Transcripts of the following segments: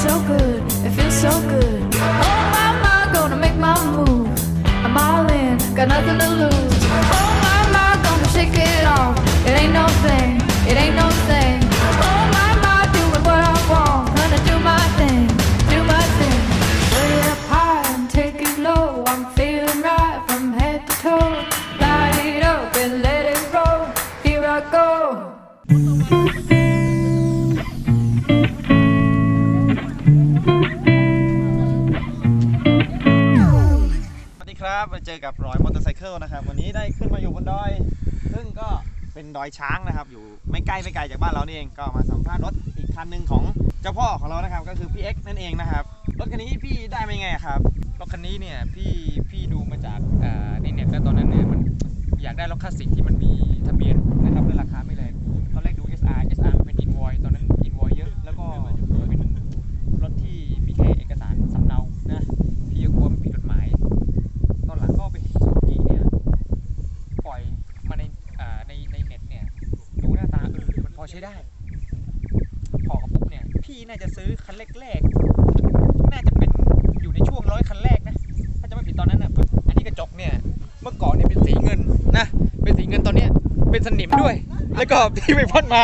so good, it feels so good. Oh my my, gonna make my move. I'm all in, got nothing to lose. Oh my my, gonna shake it off. It ain't no thing, it ain't no thing. Oh my my, what I want, gonna do my thing, do my thing. Put it up high and take it low. I'm right from head to toe. Light it up and let it roll. Here I go. ครับมาเจอกับรอยมอเตอร์ไซค์นะครับวันนี้ได้ขึ้นมาอยู่บนดอย ซึ่งก็เป็นดอยช้างนะครับ อยู่ไม่ใกล้ไม่ไกลจากบ้านเรานี่เองก็มาสัมภาษณ์รถอีกคันหนึ่งของเจ้าพ่อของเรานะครับ ก็คือพี่เอ็กซ์นั่นเองนะครับรถคันนี้พี่ได้มายังไงครับ รถคันนี้เนี่ยพี่พี่ดูมาจากเอ่อในเน็ตแล้วตอนนั้นเนี่ยมันอยากได้รถคลาสสิกที่มันมีทะเบียนนะครับและราคาไม่แรงตอนแรกดู SR SR มันเป็นอินวอยตอนนั้นอินวอยเยอะ แล้วก็เป็นรถที่มีแค่เอกสารสำเนานะพี่ก็กลัวมันผิดกฎหมาย ตอนหลังก็ไปเห็นซูซูกิเนี่ยปล่อยมาในอ่าในในเน็ตเนี่ยดูหน้าตาเออมันพอใช้ได้ พอกับปุ๊บเนี่ยพี่น่าจะซื้อคัน แรกๆ น่าจะเป็นอยู่ในช่วงร้อยคันแรกนะ ถ้าจะไม่ผิดตอนนั้นนะปุ๊บอันนี้กระจกเนี่ย เมื่อก่อนเนี่ยเป็นสีเงินนะ เป็นสีเงินตอนเนี้ยเป็นสนิมด้วย แล้วก็พี่ไปพ่นมา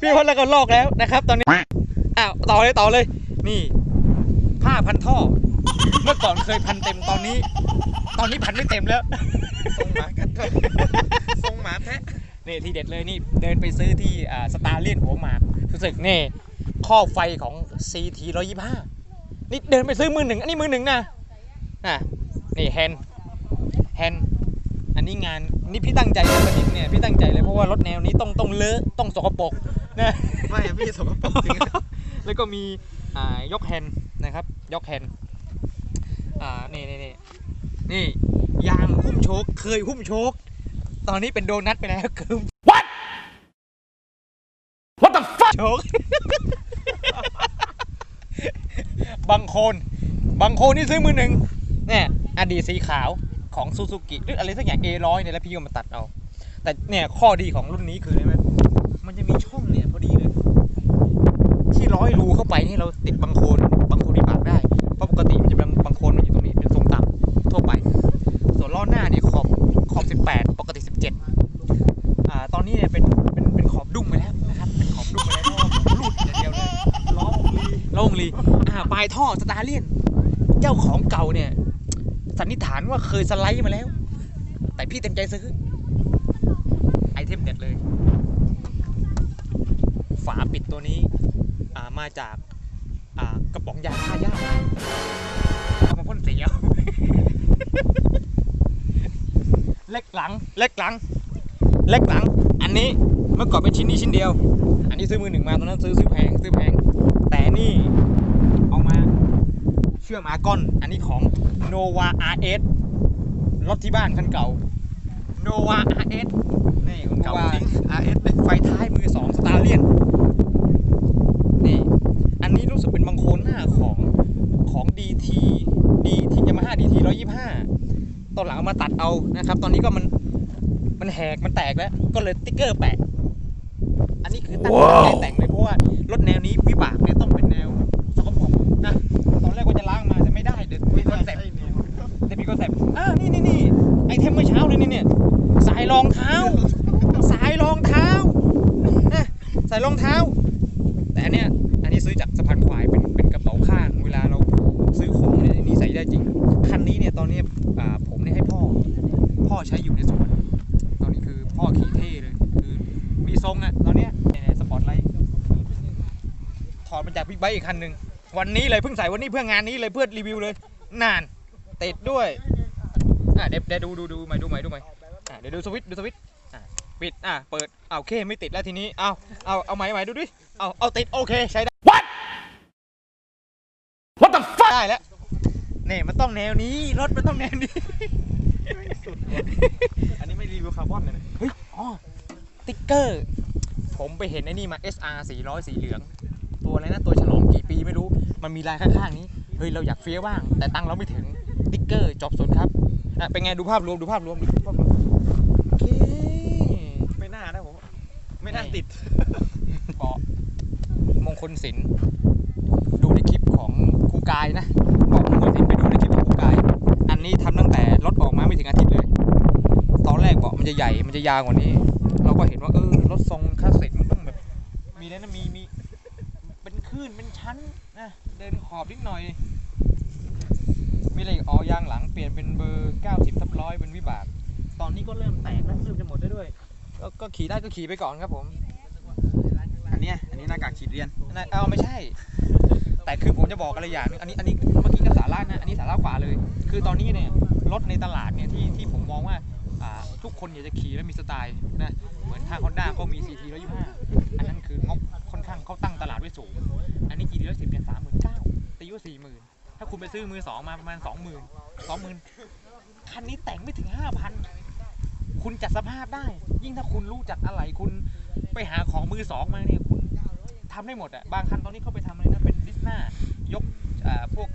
พี่พ่นแล้วก็ลอกแล้วนะครับ ตอนนี้ อ้าวต่อเลยต่อเลย นี่ ผ้าพันท่อ เมื่อก่อนเคยพันเต็มตอนนี้ ตอนนี้พันไม่เต็มแล้วทรงหมากันทรงหมาแทะนี่ที่เด็ดเลยนี่เดินไปซื้อที่อ่าสตาร์เลียนหัวหมากรู้สึกนี่ ข้อไฟของ CT 125 นี่เดินไปซื้อมือหนึ่ง อันนี้มือหนึ่งนะอะนี่แฮนแฮนอันนี้งานนี่พี่ตั้งใจเลยประดิษฐ์เนี่ยพี่ตั้งใจเลยเพราะว่ารถแนวนี้ต้องต้องเลอะต้องสกปรกนะ ไม่อะพี่สกปรกจริงอะแล้วก็มีอ่ายกแฮนด์นะครับ ยกแฮนด์อ่านี่นี่นี่นี่ยางหุ้มโชคเคยหุ้มโชค ตอนนี้เป็นโดนัทไปแล้วคือ What What the fuck โชค บางโคนบางโคนนี่ซื้อมือหนึ่งเนี่ยอดีตสีขาวของซูซูกิหรืออะไรสักอย่าง A100 เนี่ยแล้วพี่ก็มาตัดเอา แต่เนี่ยข้อดีของรุ่นนี้คืออะไรไหมมันจะมีช่องเนี่ยพอดีเลย ที่ร้อยรูเข้าไปนี่เราติดบางโคน สตาเลียน เจ้าของเก่าเนี่ย สันนิษฐานว่าเคยสไลด์มาแล้ว แต่พี่เต็มใจซื้อ ไอเทมเด็ดเลย ฝาปิดตัวนี้มาจากกระป๋องยาฆ่าหญ้าเอามาพ่นสีเอาเล็กหลัง เล็กหลัง เล็กหลัง อันนี้เมื่อก่อนเป็นชิ้นนี้ชิ้นเดียว อันนี้ซื้อมือหนึ่งมาตอนนั้นซื้อซื้อแพงซื้อแพง แต่นี่ ชื่อมอากอน อันนี้ของ Nova RS รถที่บ้านคันเก่า Nova RS นี่ของเก่า Nova จริง RS เลยไฟท้ายมือสองสตาร์เลียนนี่ อันนี้รู้สึกเป็นบางโคนหน้าของของ DT DT Yamaha DT 125 ตอนหลังเอามาตัดเอานะครับ ตอนนี้ก็มันมันแหกมันแตกแล้ว ก็เลยติ๊กเกอร์แปะ อันนี้คือตั้งใจแต่งเลยเพราะว่ารถแนวนี้วิบากเนี่ยต้องเป็นแนวสกปรก นะตอนแรกว่าจะล้างมาแต่ไม่ได้เดี๋ยวมีคอนเซ็ปต์เดี๋ยวมีคอนเซ็ปต์อ่านี่นี่นี่ไอเทมเมื่อเช้าเลยนี่เนี่ยสายรองเท้า สายรองเท้านะสายรองเท้า แต่อันเนี้ยอันนี้ซื้อจากสะพานควายเป็นเป็นกระเป๋าข้างเวลาเราซื้อของเนี่ยอันนี้ใส่ได้จริงคันนี้เนี่ยตอนนี้อ่าผมเนี่ยให้พ่อ พ่อใช้อยู่ในสวนตอนนี้คือพ่อขี่เท่เลยคือมีทรงอะตอนเนี้ยในสปอร์ตไลท์ถอดมาจากบิ๊กไบค์อีกคันหนึ่ง วันนี้เลยเพิ่งใส่วันนี้เพื่องานนี้เลยเพื่อรีวิวเลยนานติดด้วยอะเดี๋ยวเดี๋ยวดูดูดูใหม่ดูใหม่ดูใหม่อะเดี๋ยวดูสวิตช์ดูสวิตช์อะปิดอะเปิดอะโอเคไม่ติดแล้วทีนี้เอาเอาเอาใหม่ใหม่ดูดิเอาเอาติดโอเคใช้ได้ What What the fuck ได้แล้วนี่มันต้องแนวนี้รถมันต้องแนวนี้ สุดว่ะอันนี้ไม่รีวิวคาร์บอนเลยนะเฮ้ยอ๋อติ๊กเกอร์ ผมไปเห็นไอ้นี่มา SR 400สีเหลือง ตัวอะไรนะตัวฉลองกี่ปีไม่รู้ มันมีลายข้างๆนี้ เฮ้ยเราอยากเฟี้ยวบ้าง แต่ตังเราไม่ถึงติ๊กเกอร์จอบสนครับเป็นไงดูภาพรวมดูภาพรวมดูภาพรวมโอเคไม่น่านะผมไม่น่าติดเกาะมงคลศิลป์ดูในคลิปของครูกายนะบอกมงคลศิลป์ไปดูในคลิปของครูกาย อันนี้ทำตั้งแต่รถออกมาไม่ถึงอาทิตย์เลย ตอนแรกเกาะมันจะใหญ่มันจะยาวกว่านี้ เราก็เห็นว่าเออรถทรงคลาสสิกมันต้องแบบมีนะมี ชั้นนะเดินขอบนิดหน่อย มีอะไรอีกออยางหลังเปลี่ยนเป็นเบอร์ 90ทับร้อยเป็นวิบาก ตอนนี้ก็เริ่มแตกแล้วเริ่มจะหมดได้ด้วยก็ก็ขี่ได้ก็ขี่ไปก่อนครับผม อันเนี้ยอันนี้หน้ากากฉีดเรียนนะเอาไม่ใช่ แต่คือผมจะบอกอะไรอย่างหนึงอันนี้อันนี้เมื่อกี้ก็สาระนะ อันนี้สาระขวาเลย คือตอนนี้เนี่ยรถในตลาดเนี่ยที่ที่ผมมองว่าอ่าทุกคนอยากจะขี่แล้วมีสไตล์นะ เหมือนทางฮอนด้าเขามี CT 125อันนั้นคืองบ ค่อนข้างเขาตั้งตลาดไว้สูง อันนี้ GT 110 เนี่ยสามหมื่นเก้าตีว่าสี่หมื่นถ้าคุณไปซื้อมือสองมาประมาณสองหมื่นสองหมื่นคันนี้แต่งไม่ถึงห้าพันคุณจัดสภาพได้ ยิ่งถ้าคุณรู้จักอะไรคุณไปหาของมือสองมาเนี่ยคุณทำได้หมดอะบางคันตอนนี้เขาไปทำอะไรนะเป็นดิสนายกอ่าพวก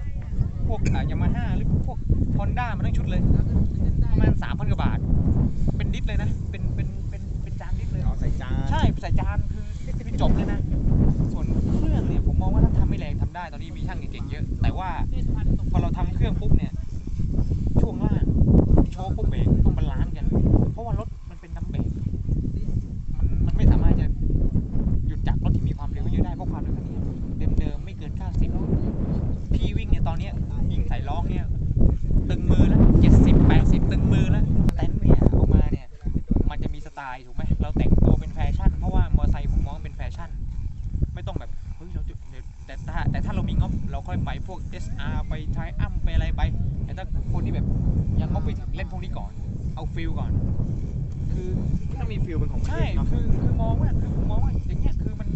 พวกยามาฮ่า Yamaha หรือพวกฮอนด้ามาทั้งชุดเลย ประมาณสามพันกว่าบาท เป็นดิสเลยนะ เป็นเป็นเป็นเป็นจานดิสเลยเอาใส่จาน ใช่ ใส่จานคือคือจบเลยนะ ส่วนเครื่องเนี่ยผมมองว่าถ้าทำไม่แรงทำได้ตอนนี้มีช่างเก่งๆเยอะ แต่ว่าพอเราทำเครื่องปุ๊บเนี่ย เรามีงบเราค่อยไปพวก SR ไปไทอัมไปอะไรไป แต่ถ้าคนที่แบบยังงบไปถึงเล่นพวกนี้ก่อน เอาฟิลก่อน คือต้องมีฟิลเป็นของตัวใช่เองเนาะคือคือมองว่าคือผมมองว่าอย่างเงี้ยคือมัน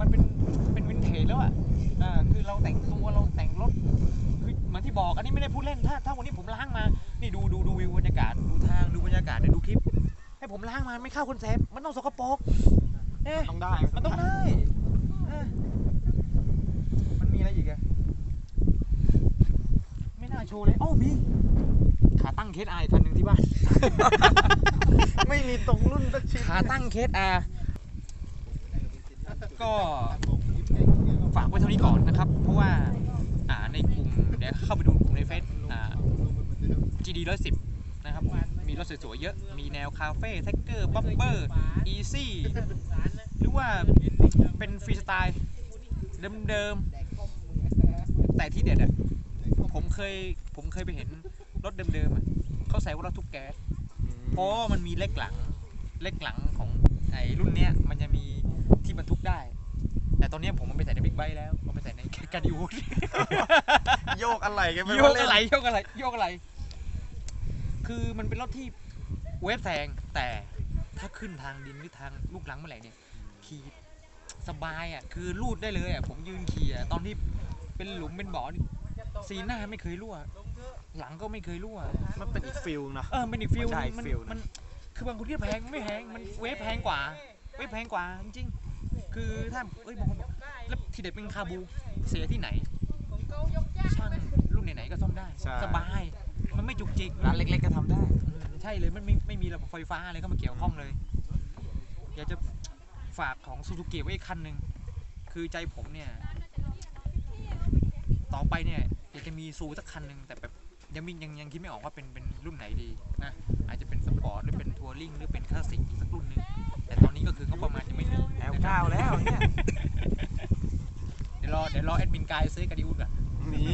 มันเป็นเป็นวินเทจแล้วอะอ่าคือเราแต่งตัวเราแต่งรถคือเหมือนที่บอกอันนี้ไม่ได้พูดเล่นถ้าถ้าวันนี้ผมล้างมา นี่ดูดูดูวิวบรรยากาศดูทางดูบรรยากาศเดี๋ยวดูคลิปให้ผมล้างมาไม่เข้าคอนเซปต์มันต้องสกปรกเอ๊ะ ต้องได้มันต้องได้เอ๊ะมันมีอะไรอีกอะไม่น่าโช ว์เลยอ้อมีขาตั้งเคสไอคันหนึ่งที่บ้าน ไม่มีตรงรุ่นสักชิ้นขาตั้งเคสอาก็ฝากไว้เท่านี้ก่อนนะครับ เพราะว่าอ่าในกลุ่มเดี๋ยวเข้าไปดูกลุ่มในเฟซอ่า GD 110นะครับ มีรถสวยๆเยอะ มีแนวคาเฟ่แท็กเกอร์บัมเบอร์อีซี่หรือว่าเป็นฟรีสไตล์เดิมๆแต่ที่เด็ดอะผมเคยผม เคยไปเห็นรถเดิมๆอะเขาใส่ว่ารถทุกแก๊สเพราะว่ามันมีเล็กหลัง เล็กหลังของไอ้รุ่นเนี้ยมันจะมีที่บรรทุกได้ แต่ตอนเนี้ยผมมันไปใส่ในบิ๊กไบค์แล้วเอาไปใส่ในกาดิวูดโยกอะไรกันไม่โยว่ากเล่นอะไรโยกอะไรโยกอะไร คือมันเป็นรถที่เวฟแซงแต่ถ้าขึ้นทางดินหรือทางลูกหลังเมื่อไหร่เนี่ยขี่สบายอะคือลูดได้เลยอะผมยืนขี่อะตอนที่เป็นหลุมเป็นบ่อนี่ซีหน้าไม่เคยรั่ว หลังก็ไม่เคยรั่วมันเป็นอีกฟิลเนาะเออเป็นอีกฟิลใช่มันฟิลนะ มันคือบางคนที่แพงไม่แพงมันเวฟแพงกว่า เวฟแพงกว่าจริงๆคือถ้าเอ้ยบางคนบอกแล้วทีเด็ดเป็นคาบูเสียที่ไหนช่างรุ่นไหนๆก็ซ่อมได้ใช่ สบาย มันไม่จุกจิกร้านเล็ก ๆ ก็ทำได้อืมใช่เลยมันไม่ไม่มีระบบไฟฟ้าอะไรเข้ามาเกี่ยวข้องเลย อยากจะฝากของซูซูกิไว้อีกคันหนึ่งคือใจผมเนี่ย ต่อไปเนี่ยอยากจะมีซูสักคันหนึ่งแต่แบบ ยังมียังยังคิดไม่ออกว่าเป็นเป็นรุ่นไหนดีนะอาจจะเป็นสปอร์ตหรือเป็นทัวริงหรือเป็นคลาสสิกอีกสักรุ่นหนึ่งแต่ตอนนี้ก็คือเขาประมาณยังไม่มีแอลเก้าแล้วเนี่ยเดี๋ยวรอเดี๋ยวรอแอดมินกายซื้อกระดิวก่อนนี่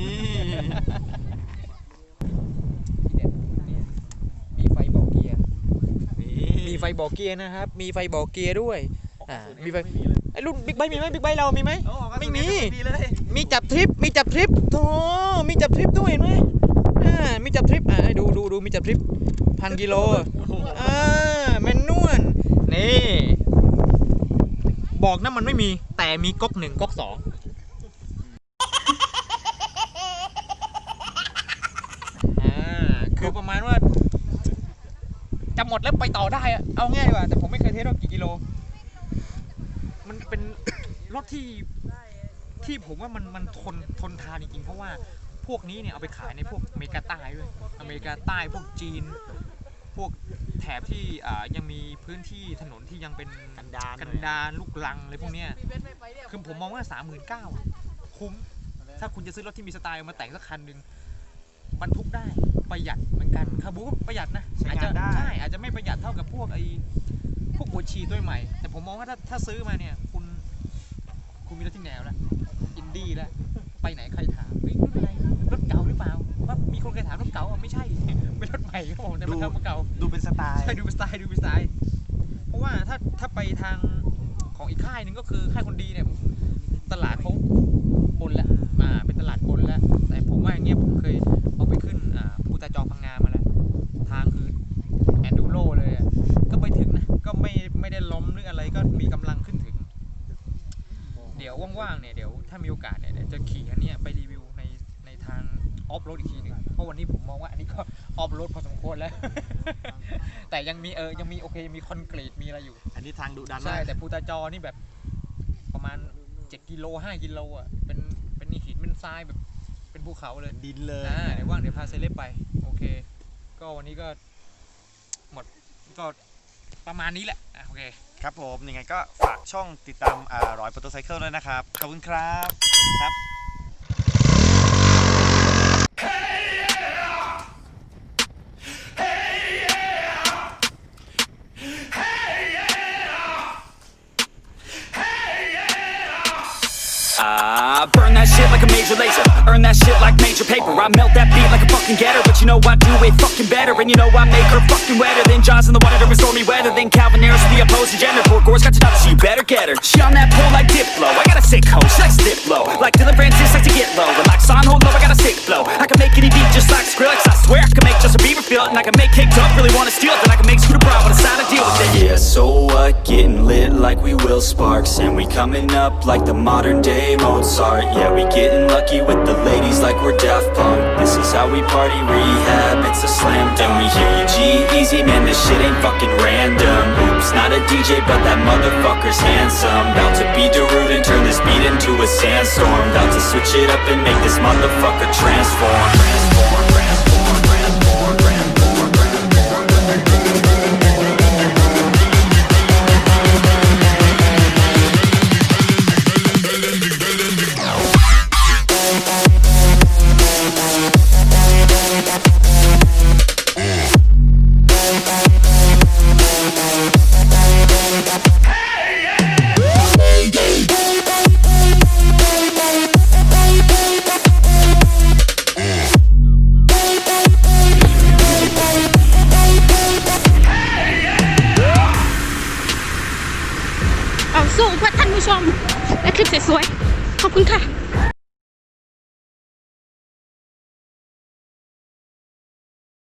ที่เด็ดเนี่ยมีไฟบอกเกียร์นี่มีไฟบอกเกียร์นะครับ มีไฟบอกเกียร์ด้วยอ่ามีไฟไม่มีเลยไอ้รุ่นบิ๊กไบค์มีไหมบิ๊กไบค์เรามีไหมโอ้ก็ไม่มีมีเลยมีจับทริปมีจับทริปโธ่มีจับทริปด้วยเห็นไหมอ่า มีจับทริปอ่าให้ดูดูดูมีจับทริปพันกิโลอ่าแมนนวลนี่ บอกนะมันไม่มีแต่มีก๊อกหนึ่งก๊อกสองอ่าคือประมาณว่า จะหมดแล้วไปต่อได้อะเอาง่ายดีกว่า แต่ผมไม่เคยเทสว่ากี่กิโล มันเป็นรถที่ที่ผมว่ามันมันทนทนทานจริงๆเพราะว่า พวกนี้เนี่ยเอาไปขายในพวกอเมริกาใต้ด้วย อเมริกาใต้พวกจีน พวกแถบที่อ่ายังมีพื้นที่ถนนที่ยังเป็นกันดานกันดานลูกลังอะไรพวกเนี้ยคือผมมองว่าสามหมื่นเก้าคุ้ม ถ้าคุณจะซื้อรถที่มีสไตล์เอามาแต่งสักคันหนึ่งบรรทุกได้ประหยัดเหมือนกันคาบูก็ประหยัดนะใช้อาจงาจะนได้ใช่อาจจะไม่ประหยัดเท่ากับพวกไอ้พวกหัวฉีดด้วยใหม่ แต่ผมมองว่าถ้าถ้าซื้อมาเนี่ย คุณคุณมีรถที่แนวแล้วอินดี้แล้วไปไหนใครถาม มีคนเคยถามรถเก่าอะไม่ใช่เป็นรถใหม่ครับผมแต่มันทำมาเก่าดูเป็นสไตล์ใช่ดูเป็นสไตล์ดูเป็นสไตล์เพราะว่าถ้าถ้าไปทางของอีกค่ายหนึ่งก็คือค่ายคนดีเนี่ยตลาดเขาบนแล้วอ่าเป็นตลาดบนแล้ว แต่ผมว่าอย่างเงี้ยผมเคยเอาไปขึ้นอ่าภูตาจองพังงามาแล้ว ทางคือแอนดูโรเลยอะก็ไปถึงนะก็ไม่ไม่ได้ล้มหรืออะไรก็มีกำลังขึ้นถึง เดี๋ยวว่างๆเนี่ยเดี๋ยวถ้ามีโอกาสเนี่ยเดี๋ยวจะขี่อันเนี้ยไปรีวิวในในทางออฟโรดอีกทีหนึ่งเพ ราะวันนี้ผมมองว่าอันนี้ก็ออฟโรดพอสมควรแล้ว แต่ยังมีเออยังมีโอเคมีคอนกรีตมีอะไรอยู่ อันนี้ทางดุดันใช่มากแต่ภูตาจอนี่แบบ ประมาณ7กิโล5กิโลอะเป็นเป็นหินเป็นทรายแบบเป็นภูเขาเลยดินเลยอ่าเดี๋ยวว่างเดี๋ยวพาเซเลบไป โอเค ก็วันนี้ก็หมดก็ประมาณนี้แหละอะโอเค ครับผมยังไงก็ฝากช่องติดตามอ่าร้อยโปรโตไซเคิลด้วยนะครับ ขอบคุณครับขอบคุณครับ like a major laser. Earn that shit like major paper. I melt that beat like a fucking getter. But you know I do it fucking better. And you know I make her fucking wetter Than Jaws in the water during stormy weather Than Calvin Harris the opposing gender. Poor Gore's got to know that you better get her. She on that pole like Diplo. I got a sick hoe, she likes dip low. Like Dylan Francis likes to get low. And like Son hold low, I got a sick flow. I can make any beat just like Skrillex. I swear I can make Justin Bieber feel it And I can make Kick Duck really wanna steal it Then I so? Getting lit like we will Sparks. And we coming up like the modern day Mozart. Yeah, we getting lucky with the ladies like we're Daft Punk. This is how we party rehab, it's a slam dunk. We hear you G-Easy, man, this shit ain't fucking random. Oops, not a DJ, but that motherfucker's handsome. About to be Darude and turn this beat into a sandstorm. About to switch it up and make this motherfucker Transform, transform, transform,